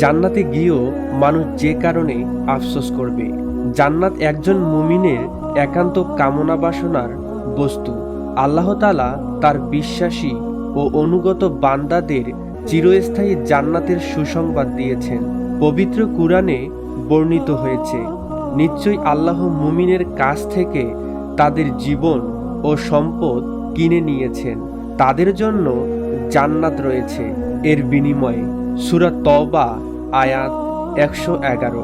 জান্নাতে গিয়েও মানুষ যে কারণে আফসোস করবে। জান্নাত একজন মুমিনের একান্ত কামনা বাসনার বস্তু। আল্লাহ তালা তার বিশ্বাসী ও অনুগত বান্দাদের চিরস্থায়ী জান্নাতের সুসংবাদ দিয়েছেন। পবিত্র কুরআনে বর্ণিত হয়েছে, নিশ্চয়ই আল্লাহ মুমিনের কাছ থেকে তাদের জীবন ও সম্পদ কিনে নিয়েছেন। তাদের জন্য জান্নাত রয়েছে। এর বিনিময়ে সুরা তবা আয়াত একশো এগারো।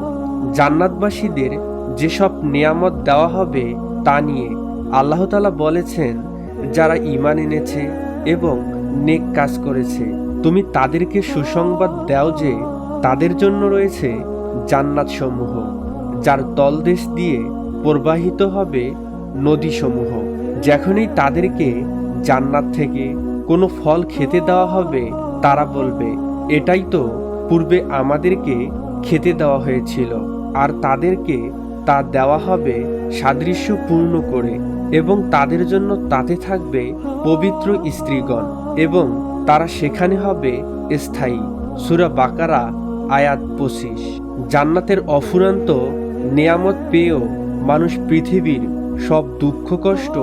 জান্নাতবাসীদের যেসব নিয়ামত দেওয়া হবে তা নিয়ে আল্লাহতালা বলেছেন, যারা ইমান এনেছে এবং নেক কাজ করেছে, তুমি তাদেরকে সুসংবাদ দাও যে তাদের জন্য রয়েছে জান্নাত সমূহ যার তলদেশ দিয়ে প্রবাহিত হবে নদীসমূহ। যখনই তাদেরকে জান্নাত থেকে কোনো ফল খেতে দেওয়া হবে তারা বলবে, এটাই তো পূর্বে আমাদেরকে খেতে দেওয়া হয়েছিল, আর তাদেরকে তা দেওয়া হবে সাদৃশ্য পূর্ণ করে এবং তাদের জন্য তাতে থাকবে পবিত্র স্ত্রীগণ এবং তারা সেখানে হবে স্থায়ী। সুরা বাকারা, আয়াত পঁচিশ। জান্নাতের অফুরান্ত নেয়ামত পেয়েও মানুষ পৃথিবীর সব দুঃখ কষ্ট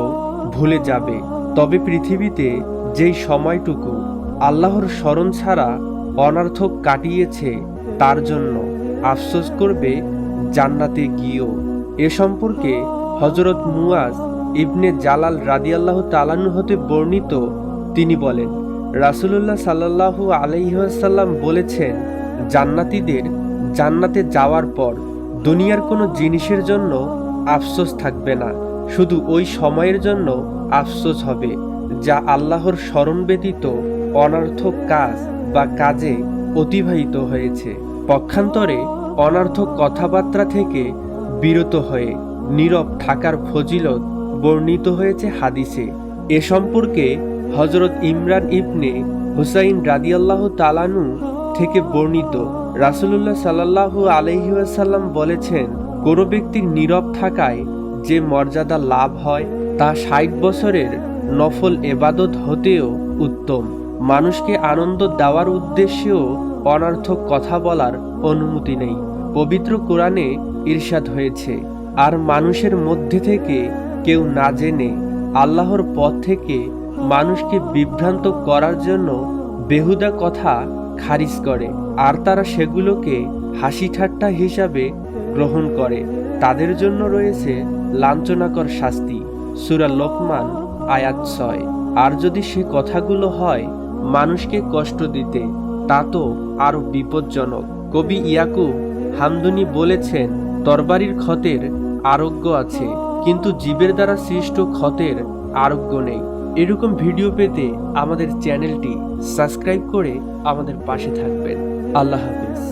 ভুলে যাবে। তবে পৃথিবীতে যেই সময়টুকু আল্লাহর স্মরণ ছাড়া অনার্থক কাটিয়েছে তার জন্য আফসোস করবে জান্নাতে গিয়েও। এ সম্পর্কে হজরত মুয়াজ ইবনে জালাল রাদিয়াল্লাহ তালানু হতে বর্ণিত তিনি বলেন, রাসুলুল্লাহ সাল্লাহু আলাইসাল্লাম বলেছেন, জান্নাতীদের জান্নাতে যাওয়ার পর দুনিয়ার কোনো জিনিসের জন্য আফসোস থাকবে না। শুধু ওই সময়ের জন্য আফসোস হবে, যা আল্লাহর স্মরণ ব্যতীত অনর্থক কাজ বা কাজে অতিবাহিত হয়েছে। পক্ষান্তরে অনর্থক কথাবার্তা থেকে বিরত হয়ে নীরব থাকার ফজিলত বর্ণিত হয়েছে হাদিসে। এ সম্পর্কে হজরত ইমরান ইবনে হুসাইন রাদিয়াল্লাহ তালানু থেকে বর্ণিত রাসুলুল্লাহ সাল্লাহু আলহিউসাল্লাম বলেছেন, কোনো ব্যক্তির নীরব থাকায় যে মর্যাদা লাভ হয় তা ষাট বছরের নফল এবাদত হতেও উত্তম। মানুষকে আনন্দ দেওয়ার উদ্দেশ্যেও অনর্থক কথা বলার অনুমতি নেই। পবিত্র কোরআনে ঈর্ষাদ হয়েছে, আর মানুষের মধ্যে থেকে কেউ না জেনে আল্লাহর পথ থেকে মানুষকে বিভ্রান্ত করার জন্য বেহুদা কথা খারিজ করে, আর তারা সেগুলোকে হাসি ঠাট্টা হিসাবে গ্রহণ করে। তাদের জন্য রয়েছে লাঞ্ছনাকর শাস্তি। সুরা লোকমান আয়াত ছয়। আর যদি সে কথাগুলো হয় মানুষকে কষ্ট দিতে, তা তো আরও বিপজ্জনক। কবি ইয়াকুব হামদুনি বলেছেন, তরবারির ক্ষতের আরোগ্য আছে, কিন্তু জীবের দ্বারা সৃষ্ট ক্ষতের আরোগ্য নেই। এরকম ভিডিও পেতে আমাদের চ্যানেলটি সাবস্ক্রাইব করে আমাদের পাশে থাকবেন। আল্লাহ হাফিজ।